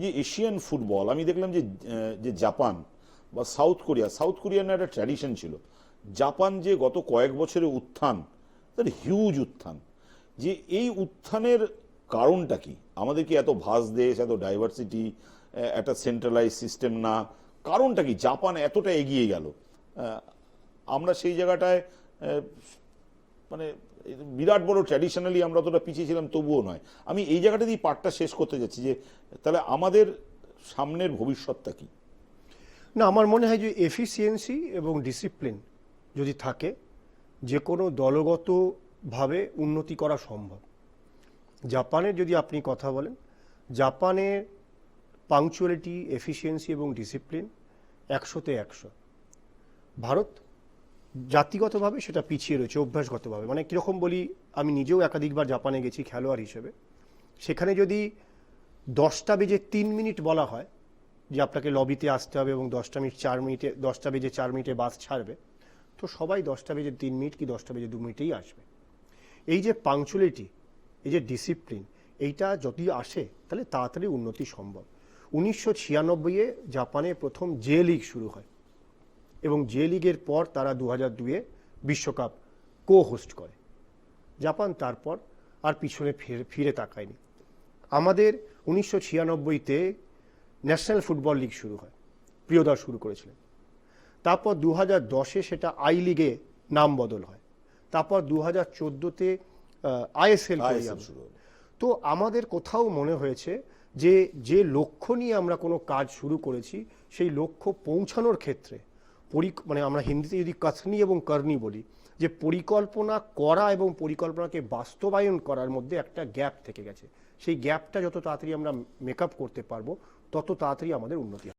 যে Asian football, আমি দেখলাম যে যে জাপান বা সাউথ কোরিয়া, সাউথ কোরিয়ার একটা ট্র্যাডিশন ছিল। জাপান যে গত কয়েক বছরের উত্থান, তার হিউজ উত্থান। যে এই উত্থানের কারণটা কি? আমাদের কি এত ভাস দেশ, এত ডাইভার্সিটি একটা সেন্ট্রালাইজ সিস্টেম না? কারণটা কি? জাপান এতটা এগিয়ে গেল। আমরা সেই জায়গাটায় মানে বিরাট বড় ট্র্যাডিশনালি আমরা অতটা পিছিয়ে ছিলাম, তবুও নয়। আমি এই জায়গাটা দিয়ে পার্টটা শেষ করতে যাচ্ছি যে, তাহলে আমাদের সামনের ভবিষ্যৎটা কি? না, আমার মনে হয় যে এফিসিয়েন্সি এবং ডিসিপ্লিন যদি থাকে, যে কোনো দলগতভাবে উন্নতি করা সম্ভব। জাপানের যদি আপনি কথা বলেন, জাপানের পাংচুয়ালিটি এফিসিয়েন্সি এবং ডিসিপ্লিন একশোতে একশো। ভারত জাতিগতভাবে সেটা পিছিয়ে রয়েছে, অভ্যাসগতভাবে। মানে কীরকম বলি, আমি নিজেও একাধিকবার জাপানে গেছি খেলোয়াড় হিসেবে। সেখানে যদি দশটা বেজে তিন মিনিট বলা হয়, যে আপনাকে লবিতে আসতে হবে এবং দশটা মিনিট, চার মিনিটে, দশটা বেজে চার মিনিটে বাস ছাড়বে, তো সবাই দশটা বেজে তিন মিনিট কি দশটা বেজে দু মিনিটেই আসবে। এই যে পাংচুয়ালিটি এই যে ডিসিপ্লিন এইটা যদি আসে, তাহলে তাড়াতাড়ি উন্নতি সম্ভব। উনিশশো ছিয়ানব্বইয়ে জাপানে প্রথম জে লিগ শুরু হয়। এবং জে লিগের পর তারা দু হাজার দুয়ে বিশ্বকাপ কো হোস্ট করে। জাপান তারপর আর পিছনে ফিরে ফিরে তাকায়নি। আমাদের উনিশশো ছিয়ানব্বইতে ন্যাশনাল ফুটবল লিগ শুরু হয়। প্রিয়দা শুরু করেছিলেন। তারপর দু হাজার দশে সেটা আই লিগে নাম বদল হয়। তারপর দু হাজার চোদ্দোতে আইএসএল শুরু। তো আমাদের কোথাও মনে হয়েছে যে যে লক্ষ্য নিয়ে আমরা কোনো কাজ শুরু করেছি সেই লক্ষ্য পৌঁছানোর ক্ষেত্রে পরি মানে আমরা হিন্দিতে যদি কথনি এবং কর্নি বলি, যে পরিকল্পনা করা এবং পরিকল্পনাকে বাস্তবায়ন করার মধ্যে একটা গ্যাপ থেকে গেছে। সেই গ্যাপটা যত তাড়াতাড়ি আমরা মেকআপ করতে পারব, তত তাড়াতাড়ি আমাদের উন্নতি